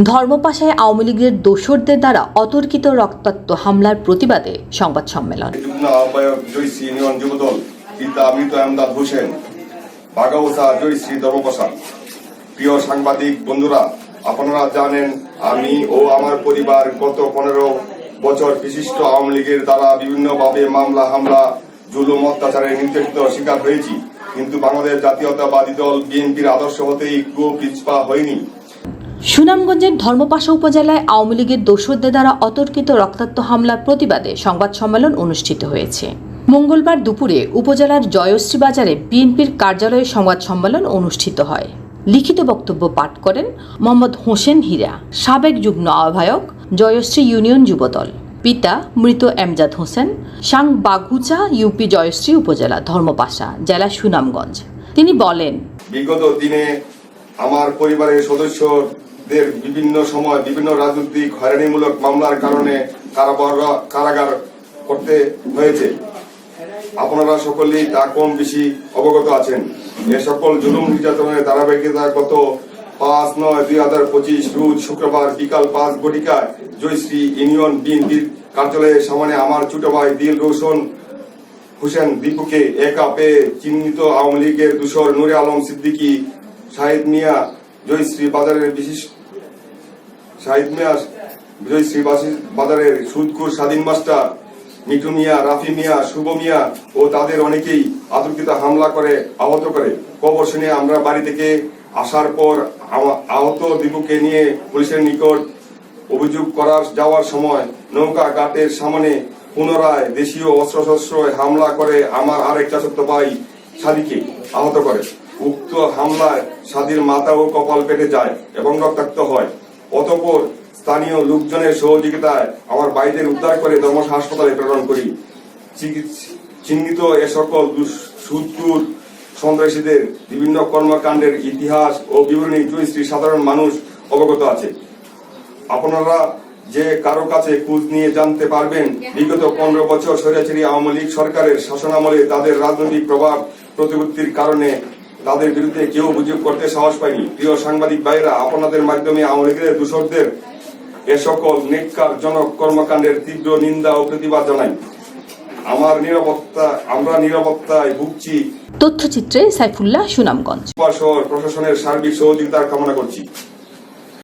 ধর্মপাশায় আওয়ামী লীগের দোসরদের দ্বারা অতর্কিত রক্তাক্ত হামলার প্রতিবাদে সংবাদ সম্মেলন। হোসেন প্রিয় সাংবাদিক বন্ধুরা, আপনারা জানেন, আমি ও আমার পরিবার গত পনেরো বছর বিশিষ্ট আওয়ামী লীগের দ্বারা বিভিন্নভাবে মামলা, হামলা, জুলুম, অত্যাচারের নির্যাতিত শিকার হয়েছি। কিন্তু বাংলাদেশ জাতীয়তাবাদী দল বিএনপির আদর্শ হতেই একটুও পিছপা হয়নি। সুনামগঞ্জের ধর্মপাশা উপজেলায় আওয়ামী লীগের দোসরদের দ্বারা অতর্কিত রক্তাক্ত হামলার প্রতিবাদে সংবাদ সম্মেলন অনুষ্ঠিত হয়েছে। মঙ্গলবার দুপুরে উপজেলার জয়শ্রী বাজারে বিএনপির কার্যালয়ে সংবাদ সম্মেলন অনুষ্ঠিত হয়। লিখিত বক্তব্য পাঠ করেন মোহাম্মদ হোসেন হীরা, সাবেক যুগ্ম আহ্বায়ক জয়শ্রী ইউনিয়ন যুবদল, পিতা মৃত এমজাদ হোসেন, সাং বাগুচা ইউপি জয়শ্রী উপজেলা ধর্মপাশা, জেলা সুনামগঞ্জ। তিনি বলেন, বিগত দিনে আমার পরিবারের সদস্যদের বিভিন্ন সময় বিভিন্ন রাজনৈতিক হয়রানিমূলক মামলার কারণে কারাগার করতে হয়েছে। আপনারা সকলেই তা কম বেশি অবগত আছেন। এ সকল জুলুম নির্যাতনের ধারাবাহিকতা গত পাঁচ নয় দুই হাজার পঁচিশ রোজ শুক্রবার বিকাল পাঁচ ঘটিকায় জয়শ্রী ইউনিয়ন বিএনপির কার্যালয়ের সামনে আমার ছোট ভাই দিল রোশন হোসেন দীপুকে একা পেয়ে চিহ্নিত আওয়ামী লীগের দূষর নুরে আলম সিদ্দিকী, শাহিদ মিয়া, জয়শ্রী বাজারের বিশেষ শাহিদ মিয়া জয়শ্রী বাসি- বাজারের সুদকুর স্বাধীন মাস্টার, মিঠু মিয়া, রাফি মিয়া, শুভ মিয়া ও তাদের অনেকেই আতঙ্কিত হামলা করে, আহত করে। কবর শুনে আমরা বাড়ি থেকে আসার পর আহত দীপুকে নিয়ে পুলিশের নিকট অভিযোগ করার যাওয়ার সময় নৌকা ঘাটের সামনে পুনরায় দেশীয় অস্ত্রশস্ত্র হামলা করে আমার আরেক চাচত্ব ভাই সাদিকে আহত করে। উক্ত হামলায় সাদির মাথা ও কপাল কেটে যায় এবং রক্তাক্ত হয়। অতঃপর স্থানীয় লোকজনের সহযোগিতায় আমার ভাইদের উদ্ধার করে ধর্মশ হাসপাতালে প্রেরণ করি। চিহ্নিত এ সকল সুদূর সন্ত্রাসীদের বিভিন্ন কর্মকাণ্ডের ইতিহাস ও বিবরণী জয়শ্রী সাধারণ মানুষ অবগত আছে। আপনারা যে কারও কাছে খোঁজ নিয়ে জানতে পারবেন, বিগত পনেরো বছর স্বৈরাচারী আওয়ামী লীগ সরকারের শাসনামলে তাদের রাজনৈতিক প্রভাব প্রতিপত্তির কারণে তাদের বিরুদ্ধে কেউ অভিযোগ করতে সাহস পায়নি। প্রিয় সাংবাদিক ভাইরা আপনাদের মাধ্যমে আওয়ামী লীগের দূষকদের এ সকল নেককারজনক কর্মকাণ্ডের তীব্র নিন্দা ও প্রতিবাদ জানাই। আমার নিরাপত্তা আমরা নিরাপত্তায় ভুগছি। তথ্যচিত্রে সাইফুল্লাহ সুনামগঞ্জ। শহর প্রশাসনের সার্বিক সহযোগিতা কামনা করছি।